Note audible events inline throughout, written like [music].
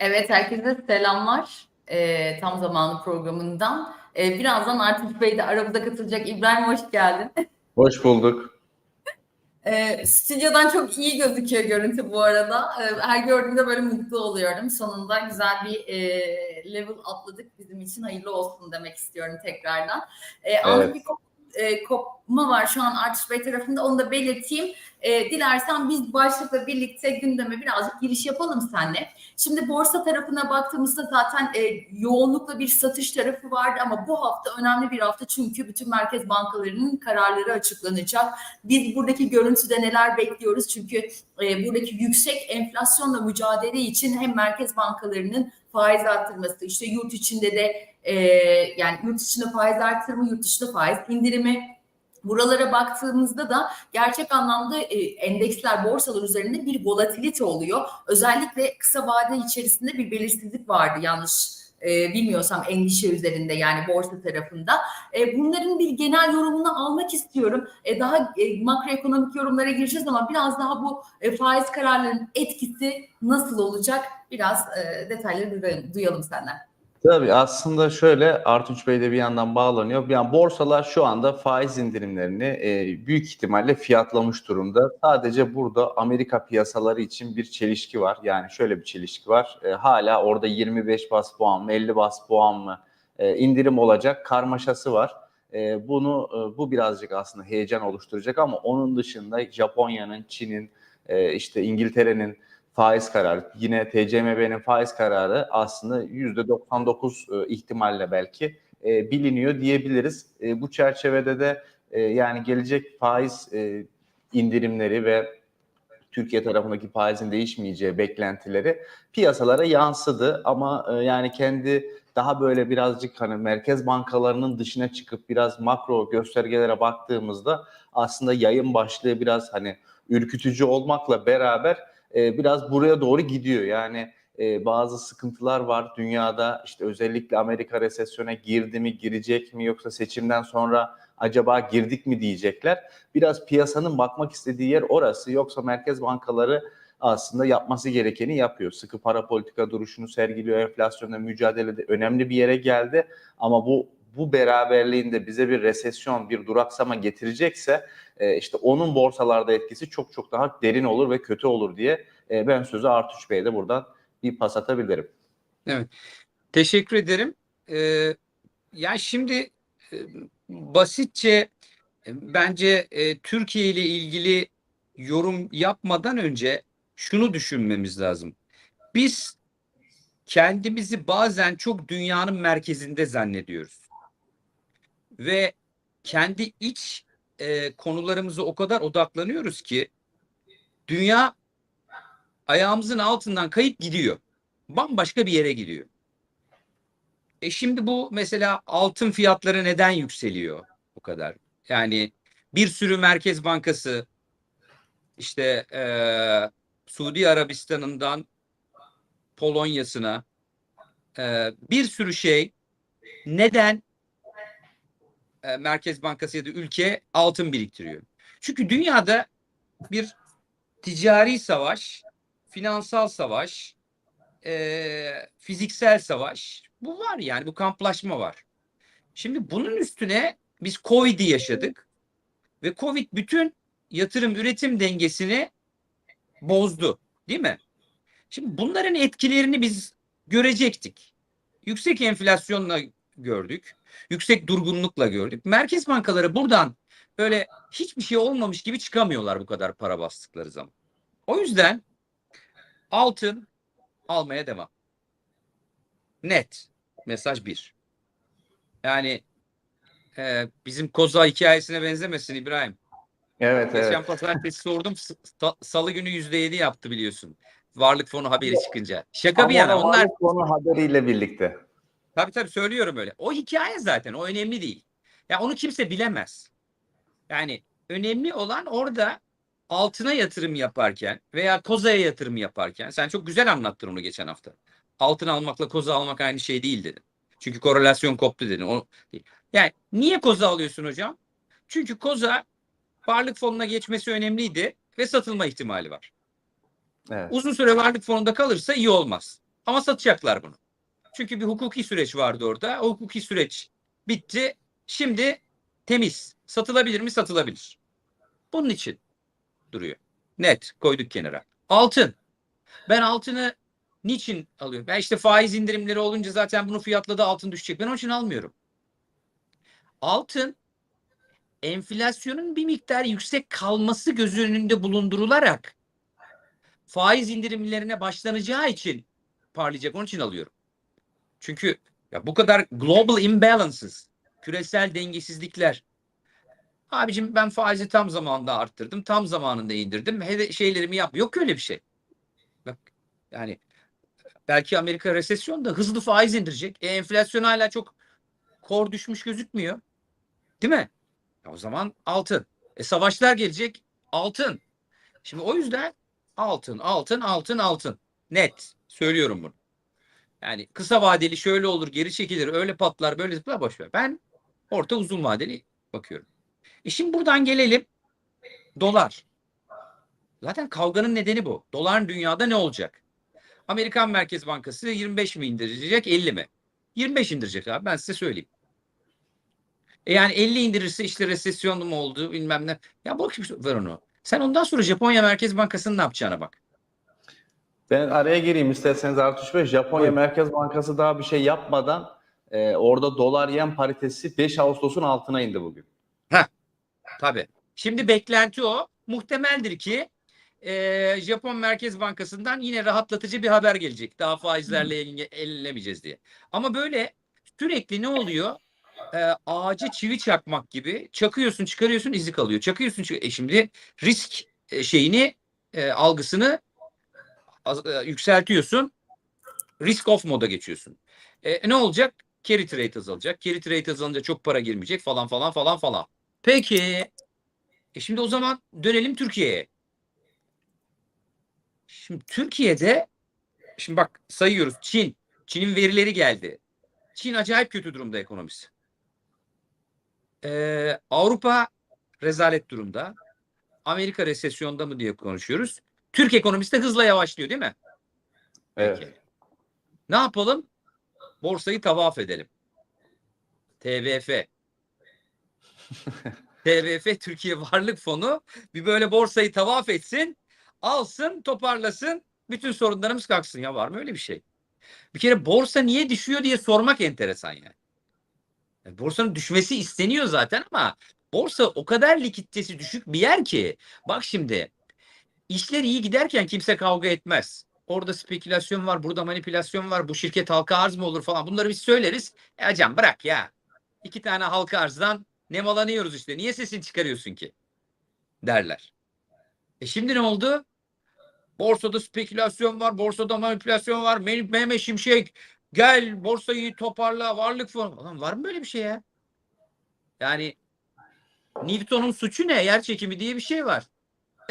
Evet, herkese selamlar. Eee, tam zamanı programından. Eee, birazdan Artunç Bey de aramıza katılacak. İbrahim hoş geldin. [laughs] Hoş bulduk. Eee, stüdyodan çok iyi gözüküyor görüntü bu arada. Eee, her gördüğümde böyle mutlu oluyorum. Sonunda güzel bir eee, level atladık. Bizim için hayırlı olsun demek istiyorum tekrardan. Anlık Evet. bir kop- eee, kopma var şu an Artunç Bey tarafında. Onu da belirteyim. Eee, dilersen biz başlıkla birlikte gündeme birazcık giriş yapalım seninle. Şimdi borsa tarafına baktığımızda zaten e, yoğunlukla bir satış tarafı vardı ama bu hafta önemli bir hafta çünkü bütün merkez bankalarının kararları açıklanacak. Biz buradaki görüntüde neler bekliyoruz? Çünkü e, buradaki yüksek enflasyonla mücadele için hem merkez bankalarının faiz arttırması, işte yurt içinde de e, yani yurt içinde faiz arttırımı, yurt dışında faiz indirimi Buralara baktığımızda da gerçek anlamda e, endeksler, borsalar üzerinde bir volatilite oluyor. Özellikle kısa vade içerisinde bir belirsizlik vardı yanlış e, bilmiyorsam endişe üzerinde yani borsa tarafında. E, bunların bir genel yorumunu almak istiyorum. E, daha e, makroekonomik yorumlara gireceğiz ama biraz daha bu e, faiz kararlarının etkisi nasıl olacak? Biraz e, detayları duyalım, senden. Tabii aslında şöyle Artunç Bey de bir yandan bağlanıyor. Yani borsalar şu anda faiz indirimlerini e, büyük ihtimalle fiyatlamış durumda. Sadece burada Amerika piyasaları için bir çelişki var. Yani şöyle bir çelişki var. E, hala orada 25 bas puan mı 50 bas puan mı e, indirim olacak karmaşası var. E, bunu e, bu birazcık aslında heyecan oluşturacak ama onun dışında Japonya'nın, Çin'in, e, işte İngiltere'nin faiz kararı, yine TCMB'nin faiz kararı aslında %99 e, ihtimalle belki e, biliniyor diyebiliriz. E, bu çerçevede de yani gelecek faiz indirimleri ve Türkiye tarafındaki faizin değişmeyeceği beklentileri piyasalara yansıdı ama yani kendi daha böyle birazcık hani merkez bankalarının dışına çıkıp biraz makro göstergelere baktığımızda aslında yayın başlığı biraz hani ürkütücü olmakla beraber e, biraz buraya doğru gidiyor. Yani e, bazı sıkıntılar var dünyada. İşte özellikle Amerika resesyona girdi mi, girecek mi yoksa seçimden sonra acaba girdik mi diyecekler. Biraz piyasanın bakmak istediği yer orası. Yoksa merkez bankaları aslında yapması gerekeni yapıyor. Sıkı para politika duruşunu sergiliyor. Enflasyonla mücadelede önemli bir yere geldi. Ama bu bu beraberliğinde bize bir resesyon, bir duraksama getirecekse e, işte onun borsalarda etkisi çok çok daha derin olur ve kötü olur diye e, ben sözü Artuç Bey'e de buradan bir pas atabilirim. Evet. Teşekkür ederim. Ee, ya şimdi e, basitçe e, bence e, Türkiye ile ilgili yorum yapmadan önce şunu düşünmemiz lazım. Biz kendimizi bazen çok dünyanın merkezinde zannediyoruz. Ve kendi iç e, konularımıza o kadar odaklanıyoruz ki dünya ayağımızın altından kayıp gidiyor. Bambaşka bir yere gidiyor. E şimdi bu mesela altın fiyatları neden yükseliyor bu kadar? Yani bir sürü merkez bankası işte e, Suudi Arabistan'ından Polonya'sına e, bir sürü şey neden e, Merkez Bankası ya da ülke altın biriktiriyor? Çünkü dünyada bir ticari savaş, finansal savaş, e, fiziksel savaş bu var yani bu kamplaşma var. Şimdi bunun üstüne biz Covid'i yaşadık ve Covid bütün yatırım üretim dengesini bozdu değil mi? Şimdi bunların etkilerini biz görecektik. Yüksek enflasyonla gördük. Yüksek durgunlukla gördük. Merkez bankaları buradan böyle hiçbir şey olmamış gibi çıkamıyorlar bu kadar para bastıkları zaman. O yüzden altın almaya devam. Net. Mesaj bir. Yani e, bizim koza hikayesine benzemesin İbrahim. Evet, Geçen evet. pazartesi sordum. Salı günü yüzde yedi yaptı biliyorsun. Varlık fonu haberi çıkınca. Şaka bir Ama yana o onlar varlık fonu haberiyle birlikte. Tabii tabii söylüyorum öyle. O hikaye zaten o önemli değil. Ya onu kimse bilemez. Yani önemli olan orada altına yatırım yaparken veya kozaya yatırım yaparken sen çok güzel anlattın onu geçen hafta. Altın almakla koza almak aynı şey değil dedin. Çünkü korelasyon koptu dedin. O. Yani niye koza alıyorsun hocam? Çünkü koza varlık fonuna geçmesi önemliydi ve satılma ihtimali var. Evet. Uzun süre varlık fonunda kalırsa iyi olmaz. Ama satacaklar bunu. Çünkü bir hukuki süreç vardı orada. O hukuki süreç bitti. Şimdi temiz. Satılabilir mi? Satılabilir. Bunun için duruyor. Net koyduk kenara. Altın. Ben altını niçin alıyorum? Ben işte faiz indirimleri olunca zaten bunu fiyatladı altın düşecek. Ben onun için almıyorum. Altın enflasyonun bir miktar yüksek kalması göz önünde bulundurularak faiz indirimlerine başlanacağı için parlayacak. Onun için alıyorum. Çünkü ya bu kadar global imbalances, küresel dengesizlikler. Abicim ben faizi tam zamanında arttırdım, tam zamanında indirdim. Hede şeylerimi yap. Yok öyle bir şey. Bak yani belki Amerika resesyonda hızlı faiz indirecek. E, enflasyon hala çok kor düşmüş gözükmüyor. Değil mi? Ya o zaman altın. E savaşlar gelecek. Altın. Şimdi o yüzden altın, altın, altın, altın. Net. Söylüyorum bunu. Yani kısa vadeli şöyle olur, geri çekilir, öyle patlar, böyle zıplar boş ver. Ben orta uzun vadeli bakıyorum. E şimdi buradan gelelim dolar. Zaten kavganın nedeni bu. Doların dünyada ne olacak? Amerikan Merkez Bankası 25 mi indirecek, 50 mi? 25 indirecek abi ben size söyleyeyim. E yani 50 indirirse işte resesyon mu oldu bilmem ne. Ya bak ver onu. Sen ondan sonra Japonya Merkez Bankası'nın ne yapacağına bak. Ben araya gireyim isterseniz Artuş Bey. Japonya Buyurun. Merkez Bankası daha bir şey yapmadan e, orada dolar yen paritesi 5 Ağustos'un altına indi bugün. Tabii. Şimdi beklenti o. Muhtemeldir ki e, Japon Merkez Bankası'ndan yine rahatlatıcı bir haber gelecek. Daha faizlerle el- ellemeyeceğiz diye. Ama böyle sürekli ne oluyor? E, ağaca çivi çakmak gibi çakıyorsun çıkarıyorsun izi kalıyor. Çakıyorsun çık- e şimdi risk e, şeyini e, algısını az- e, yükseltiyorsun. Risk off moda geçiyorsun. E, ne olacak? Carry trade azalacak. Carry trade azalınca çok para girmeyecek falan falan falan falan. Peki. E şimdi o zaman dönelim Türkiye'ye. Şimdi Türkiye'de şimdi bak sayıyoruz. Çin. Çin'in verileri geldi. Çin acayip kötü durumda ekonomisi. Ee, Avrupa rezalet durumda. Amerika resesyonda mı diye konuşuyoruz. Türk ekonomisi de hızla yavaşlıyor değil mi? Evet. Peki. Ne yapalım? Borsayı tavaf edelim. TVF. [laughs] TVF Türkiye Varlık Fonu bir böyle borsayı tavaf etsin, alsın, toparlasın, bütün sorunlarımız kalksın. Ya var mı öyle bir şey? Bir kere borsa niye düşüyor diye sormak enteresan yani. Yani Borsanın düşmesi isteniyor zaten ama borsa o kadar likiditesi düşük bir yer ki bak şimdi işler iyi giderken kimse kavga etmez. Orada spekülasyon var, burada manipülasyon var, bu şirket halka arz mı olur falan bunları biz söyleriz. E hocam bırak ya. İki tane halka arzdan nemalanıyoruz işte. Niye sesini çıkarıyorsun ki? Derler. E şimdi ne oldu? Borsada spekülasyon var, borsada manipülasyon var. Mehmet Şimşek gel borsayı toparla, varlık fonu. Ulan var mı böyle bir şey ya? Yani Newton'un suçu ne? Yer çekimi diye bir şey var.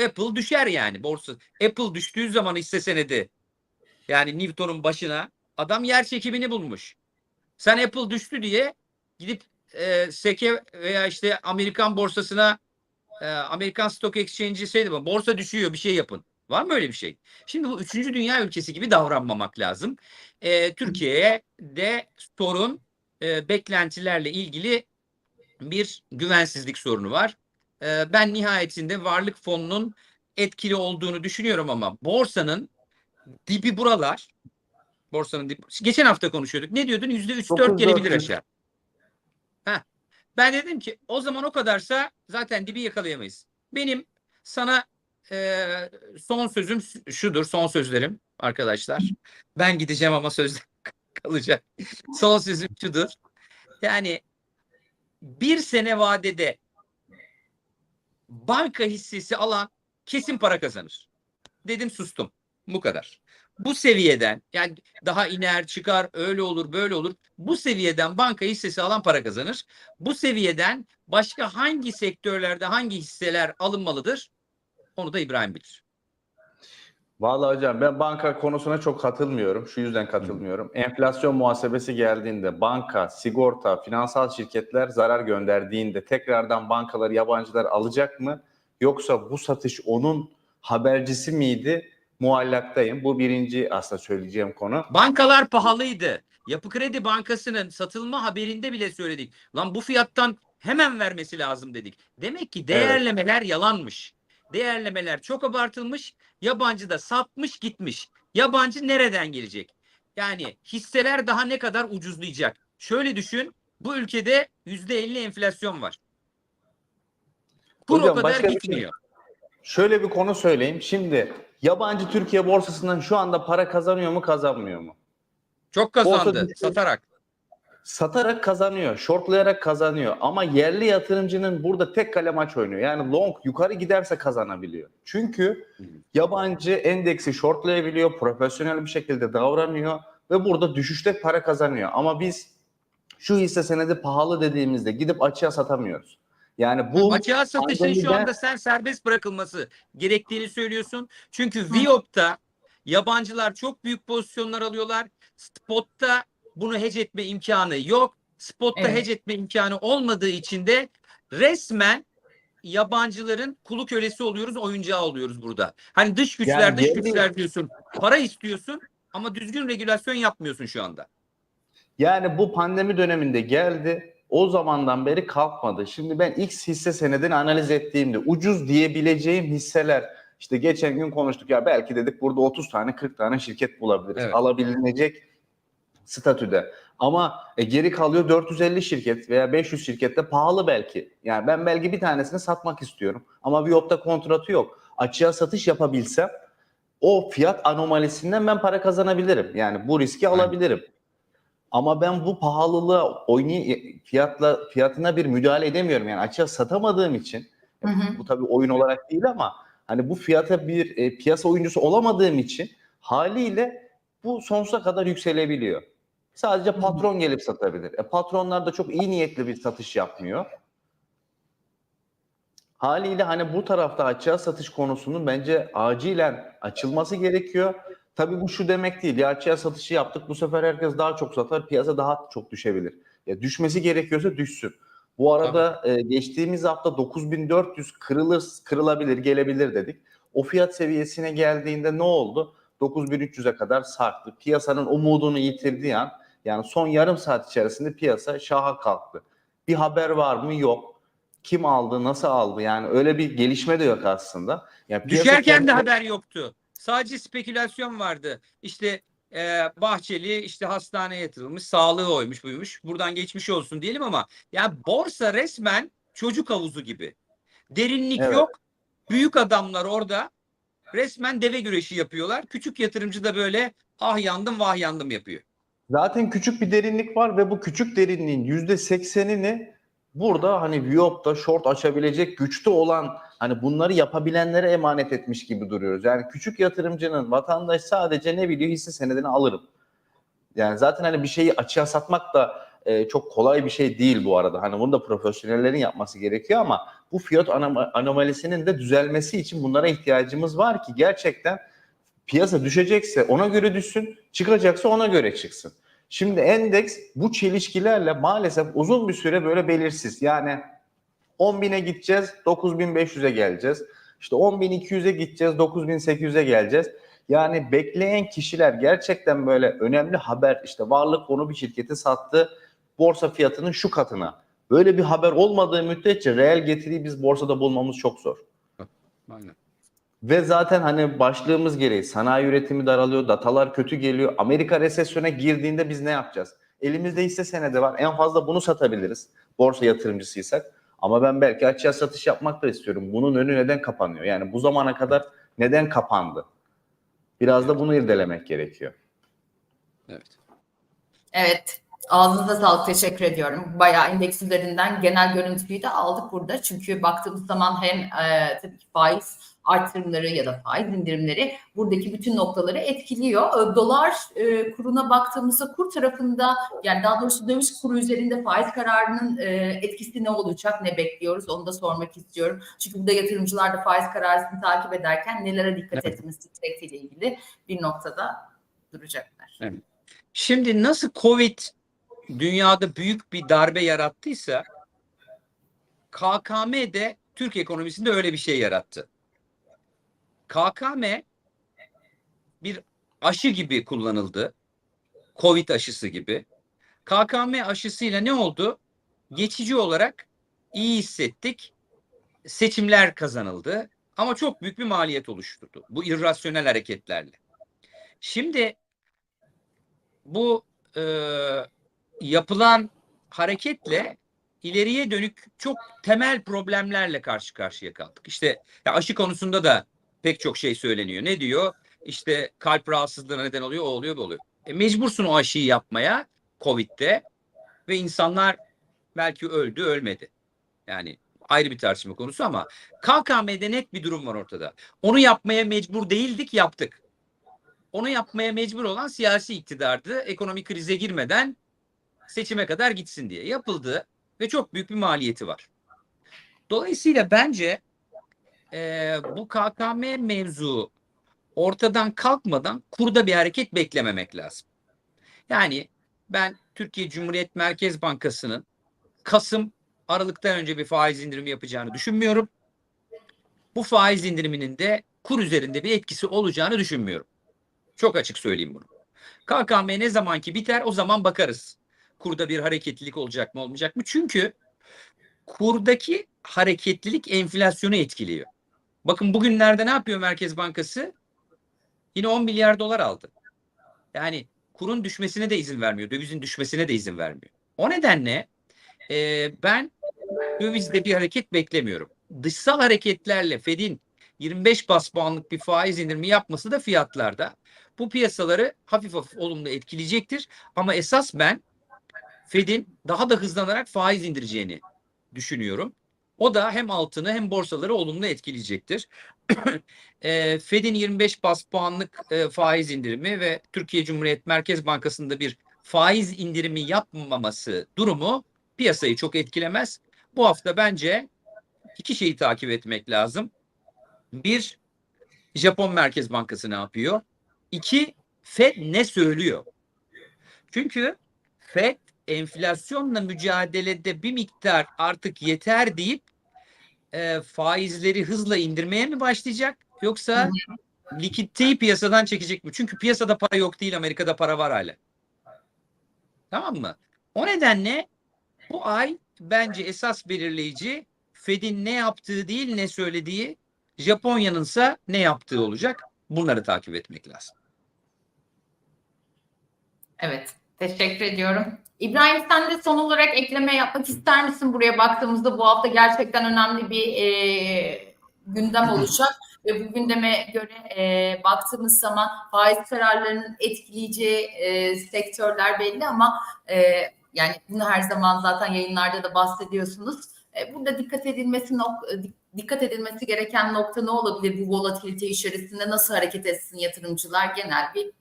Apple düşer yani borsa. Apple düştüğü zaman hisse senedi yani Newton'un başına adam yer çekimini bulmuş. Sen Apple düştü diye gidip e, SEC'e veya işte Amerikan borsasına e, Amerikan Stock Exchange'i şeydi bu. Borsa düşüyor bir şey yapın. Var mı öyle bir şey? Şimdi bu üçüncü dünya ülkesi gibi davranmamak lazım. E, Türkiye'ye de sorun e, beklentilerle ilgili bir güvensizlik sorunu var. E, ben nihayetinde varlık fonunun etkili olduğunu düşünüyorum ama borsanın dibi buralar. Borsanın dibi. Geçen hafta konuşuyorduk. Ne diyordun? Yüzde üç dört gelebilir 9.400. aşağı. Heh. Ben dedim ki o zaman o kadarsa zaten dibi yakalayamayız. Benim sana e, son sözüm şudur. Son sözlerim arkadaşlar. Ben gideceğim ama sözler [laughs] kalacak. Son sözüm şudur. Yani bir sene vadede banka hissesi alan kesin para kazanır. Dedim sustum. Bu kadar. Bu seviyeden yani daha iner çıkar öyle olur böyle olur. Bu seviyeden banka hissesi alan para kazanır. Bu seviyeden başka hangi sektörlerde hangi hisseler alınmalıdır? Onu da İbrahim bilir. Vallahi hocam ben banka konusuna çok katılmıyorum. Şu yüzden katılmıyorum. Enflasyon muhasebesi geldiğinde banka, sigorta, finansal şirketler zarar gönderdiğinde tekrardan bankaları yabancılar alacak mı? Yoksa bu satış onun habercisi miydi? muallaktayım. Bu birinci aslında söyleyeceğim konu. Bankalar pahalıydı. Yapı Kredi Bankası'nın satılma haberinde bile söyledik. Lan bu fiyattan hemen vermesi lazım dedik. Demek ki değerlemeler yalanmış. Değerlemeler çok abartılmış. Yabancı da satmış gitmiş. Yabancı nereden gelecek? Yani hisseler daha ne kadar ucuzlayacak? Şöyle düşün. Bu ülkede %50 enflasyon var. Kur Hocam, o kadar şey- gitmiyor. Şöyle bir konu söyleyeyim. Şimdi yabancı Türkiye borsasından şu anda para kazanıyor mu kazanmıyor mu? Çok kazandı Borsa- satarak. Satarak kazanıyor, shortlayarak kazanıyor ama yerli yatırımcının burada tek kale maç oynuyor. Yani long yukarı giderse kazanabiliyor. Çünkü yabancı endeksi shortlayabiliyor, profesyonel bir şekilde davranıyor ve burada düşüşte para kazanıyor. Ama biz şu hisse senedi pahalı dediğimizde gidip açığa satamıyoruz. Yani bu Açığa satışın şu anda sen serbest bırakılması gerektiğini söylüyorsun. Çünkü Viop'ta yabancılar çok büyük pozisyonlar alıyorlar. Spot'ta bunu hedge etme imkanı yok. Spot'ta Evet. hedge etme imkanı olmadığı için de resmen yabancıların kulu kölesi oluyoruz, oyuncağı oluyoruz burada. Hani dış güçler, Yani dış güçler diyorsun. Para istiyorsun ama düzgün regülasyon yapmıyorsun şu anda. Yani bu pandemi döneminde geldi. O zamandan beri kalkmadı. Şimdi ben X hisse senedini analiz ettiğimde ucuz diyebileceğim hisseler işte geçen gün konuştuk ya belki dedik burada 30 tane 40 tane şirket bulabiliriz. Evet. Alabilecek statüde. Ama e, geri kalıyor 450 şirket veya 500 şirkette pahalı belki. Yani ben belki bir tanesini satmak istiyorum. Ama Viop'ta kontratı yok. Açığa satış yapabilsem o fiyat anomalisinden ben para kazanabilirim. Yani bu riski Aynen. alabilirim. Ama ben bu pahalılığa oynay fiyatla fiyatına bir müdahale edemiyorum. Yani açığa satamadığım için Hı hı. bu tabii oyun olarak değil ama hani bu fiyata bir e, piyasa oyuncusu olamadığım için haliyle bu sonsuza kadar yükselebiliyor. Sadece patron gelip satabilir. E, patronlar da çok iyi niyetli bir satış yapmıyor. Haliyle hani bu tarafta açığa satış konusunun bence acilen açılması gerekiyor. Tabii bu şu demek değil. Ya açığa satışı yaptık bu sefer herkes daha çok satar. Piyasa daha çok düşebilir. Ya düşmesi gerekiyorsa düşsün. Bu arada e, geçtiğimiz hafta 9400 kırılır, kırılabilir, gelebilir dedik. O fiyat seviyesine geldiğinde ne oldu? 9300'e kadar sarktı. Piyasanın umudunu yitirdiği an yani son yarım saat içerisinde piyasa şaha kalktı. Bir haber var mı? Yok. Kim aldı, nasıl aldı? Yani öyle bir gelişme de yok aslında. Yani Düşerken de kendi- haber yoktu. Sadece spekülasyon vardı. İşte e, Bahçeli işte hastaneye yatırılmış, sağlığı oymuş buymuş. Buradan geçmiş olsun diyelim ama ya borsa resmen çocuk havuzu gibi. Derinlik Evet. yok. Büyük adamlar orada resmen deve güreşi yapıyorlar. Küçük yatırımcı da böyle ah yandım vah yandım yapıyor. Zaten küçük bir derinlik var ve bu küçük derinliğin yüzde seksenini burada hani Viop'ta short açabilecek güçte olan hani bunları yapabilenlere emanet etmiş gibi duruyoruz. Yani küçük yatırımcının vatandaş sadece ne biliyor hisse senedini alırım. Yani zaten hani bir şeyi açığa satmak da e, çok kolay bir şey değil bu arada. Hani bunu da profesyonellerin yapması gerekiyor ama bu fiyat anom- anomalisinin de düzelmesi için bunlara ihtiyacımız var ki gerçekten piyasa düşecekse ona göre düşsün, çıkacaksa ona göre çıksın. Şimdi endeks bu çelişkilerle maalesef uzun bir süre böyle belirsiz. Yani 10.000'e gideceğiz, 9.500'e geleceğiz. İşte 10.200'e gideceğiz, 9.800'e geleceğiz. Yani bekleyen kişiler gerçekten böyle önemli haber işte varlık fonu bir şirketi sattı borsa fiyatının şu katına. Böyle bir haber olmadığı müddetçe reel getiriyi biz borsada bulmamız çok zor. Aynen. Ve zaten hani başlığımız gereği sanayi üretimi daralıyor, datalar kötü geliyor. Amerika resesyona girdiğinde biz ne yapacağız? Elimizde hisse senedi var. En fazla bunu satabiliriz. Borsa yatırımcısıysak. Ama ben belki açığa satış yapmak da istiyorum. Bunun önü neden kapanıyor? Yani bu zamana kadar neden kapandı? Biraz da bunu irdelemek gerekiyor. Evet. Evet. Ağzınıza sağlık. Teşekkür ediyorum. Bayağı indeks üzerinden genel görüntüyü de aldık burada. Çünkü baktığımız zaman hem e, tabii ki faiz artırımları ya da faiz indirimleri buradaki bütün noktaları etkiliyor. E, dolar e, kuruna baktığımızda kur tarafında yani daha doğrusu döviz kuru üzerinde faiz kararının e, etkisi ne olacak, ne bekliyoruz onu da sormak istiyorum. Çünkü burada yatırımcılar da faiz kararını takip ederken nelere dikkat Evet. etmesi gerektiğiyle ilgili bir noktada duracaklar. Şimdi nasıl Covid dünyada büyük bir darbe yarattıysa KKM de Türk ekonomisinde öyle bir şey yarattı. KKM bir aşı gibi kullanıldı. Covid aşısı gibi. KKM aşısıyla ne oldu? Geçici olarak iyi hissettik. Seçimler kazanıldı. Ama çok büyük bir maliyet oluşturdu. Bu irrasyonel hareketlerle. Şimdi bu e, yapılan hareketle ileriye dönük çok temel problemlerle karşı karşıya kaldık. İşte aşı konusunda da pek çok şey söyleniyor. Ne diyor? İşte kalp rahatsızlığına neden oluyor, o oluyor, bu oluyor. E, mecbursun o aşıyı yapmaya Covid'de ve insanlar belki öldü, ölmedi. Yani ayrı bir tartışma konusu ama KKM'de net bir durum var ortada. Onu yapmaya mecbur değildik, yaptık. Onu yapmaya mecbur olan siyasi iktidardı. Ekonomik krize girmeden seçime kadar gitsin diye yapıldı ve çok büyük bir maliyeti var. Dolayısıyla bence e, bu KKM mevzu ortadan kalkmadan kurda bir hareket beklememek lazım. Yani ben Türkiye Cumhuriyet Merkez Bankası'nın Kasım Aralık'tan önce bir faiz indirimi yapacağını düşünmüyorum. Bu faiz indiriminin de kur üzerinde bir etkisi olacağını düşünmüyorum. Çok açık söyleyeyim bunu. KKM ne zamanki biter o zaman bakarız. Kurda bir hareketlilik olacak mı olmayacak mı? Çünkü kurdaki hareketlilik enflasyonu etkiliyor. Bakın bugünlerde ne yapıyor Merkez Bankası? Yine 10 milyar dolar aldı. Yani kurun düşmesine de izin vermiyor. Dövizin düşmesine de izin vermiyor. O nedenle e, ben dövizde bir hareket beklemiyorum. Dışsal hareketlerle Fed'in 25 bas puanlık bir faiz indirimi yapması da fiyatlarda bu piyasaları hafif hafif olumlu etkileyecektir. Ama esas ben Fed'in daha da hızlanarak faiz indireceğini düşünüyorum. O da hem altını hem borsaları olumlu etkileyecektir. [clears throat] e, Fed'in 25 bas puanlık e, faiz indirimi ve Türkiye Cumhuriyet Merkez Bankası'nda bir faiz indirimi yapmaması durumu piyasayı çok etkilemez. Bu hafta bence iki şeyi takip etmek lazım. Bir, Japon Merkez Bankası ne yapıyor? İki, Fed ne söylüyor? Çünkü Fed enflasyonla mücadelede bir miktar artık yeter deyip e, faizleri hızla indirmeye mi başlayacak? Yoksa likiditeyi piyasadan çekecek mi? Çünkü piyasada para yok değil, Amerika'da para var hala. Tamam mı? O nedenle bu ay bence esas belirleyici Fed'in ne yaptığı değil ne söylediği, Japonya'nınsa ne yaptığı olacak. Bunları takip etmek lazım. Evet. Teşekkür ediyorum. İbrahim sen de son olarak ekleme yapmak ister misin? Buraya baktığımızda bu hafta gerçekten önemli bir e, gündem olacak. Ve bu gündeme göre e, baktığımız zaman faiz kararlarının etkileyeceği e, sektörler belli ama e, yani bunu her zaman zaten yayınlarda da bahsediyorsunuz. E, burada dikkat edilmesi nok- dikkat edilmesi gereken nokta ne olabilir bu volatilite içerisinde nasıl hareket etsin yatırımcılar genel bir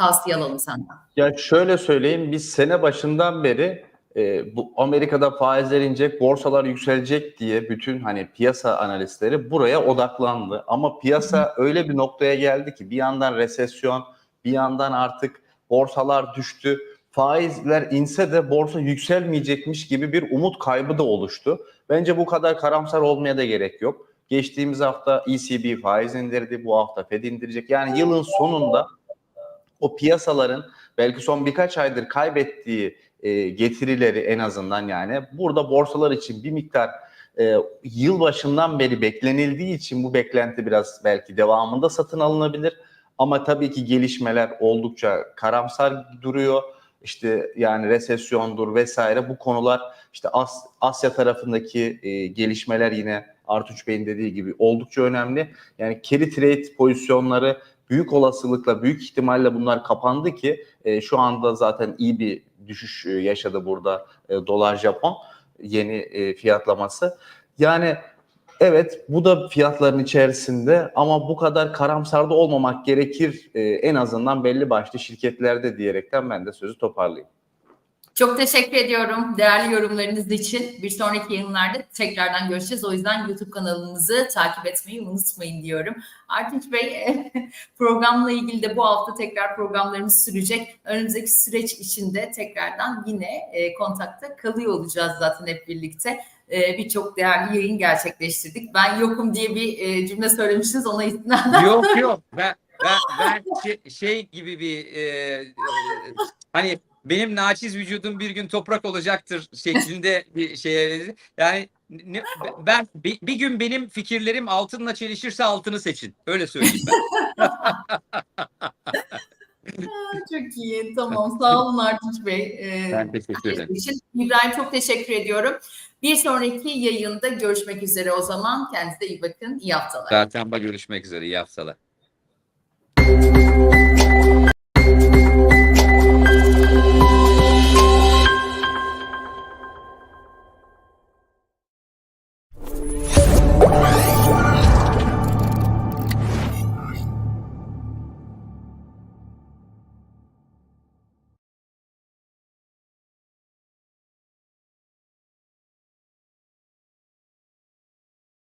tavsiye alalım senden. Ya şöyle söyleyeyim, biz sene başından beri e, bu Amerika'da faizler inecek, borsalar yükselecek diye bütün hani piyasa analistleri buraya odaklandı. Ama piyasa öyle bir noktaya geldi ki bir yandan resesyon, bir yandan artık borsalar düştü. Faizler inse de borsa yükselmeyecekmiş gibi bir umut kaybı da oluştu. Bence bu kadar karamsar olmaya da gerek yok. Geçtiğimiz hafta ECB faiz indirdi, bu hafta Fed indirecek. Yani yılın sonunda o piyasaların belki son birkaç aydır kaybettiği e, getirileri en azından yani burada borsalar için bir miktar e, yıl başından beri beklenildiği için bu beklenti biraz belki devamında satın alınabilir. Ama tabii ki gelişmeler oldukça karamsar duruyor. İşte yani resesyondur vesaire bu konular işte As- Asya tarafındaki e, gelişmeler yine Artuç Bey'in dediği gibi oldukça önemli. Yani carry trade pozisyonları büyük olasılıkla, büyük ihtimalle bunlar kapandı ki e, şu anda zaten iyi bir düşüş e, yaşadı burada e, dolar Japon yeni e, fiyatlaması. Yani evet bu da fiyatların içerisinde ama bu kadar karamsarda olmamak gerekir e, en azından belli başlı şirketlerde diyerekten ben de sözü toparlayayım. Çok teşekkür ediyorum değerli yorumlarınız için. Bir sonraki yayınlarda tekrardan görüşeceğiz. O yüzden YouTube kanalımızı takip etmeyi unutmayın diyorum. Artunç Bey [laughs] programla ilgili de bu hafta tekrar programlarımız sürecek. Önümüzdeki süreç içinde tekrardan yine e, kontakta kalıyor olacağız zaten hep birlikte. E, Birçok değerli yayın gerçekleştirdik. Ben yokum diye bir e, cümle söylemiştiniz ona istinaden. yok yok [laughs] ben ben, ben şey, şey gibi bir e, e, hani benim naçiz vücudum bir gün toprak olacaktır şeklinde [laughs] bir şeye yani ne, ben bir, bir gün benim fikirlerim altınla çelişirse altını seçin. Öyle söyleyeyim ben. [laughs] Çok iyi. Tamam. Sağ olun Artunç Bey. Ee, Ben teşekkür ederim. için. İbrahim çok teşekkür ediyorum. Bir sonraki yayında görüşmek üzere o zaman. Kendinize iyi bakın. İyi haftalar. Zaten görüşmek üzere. İyi haftalar.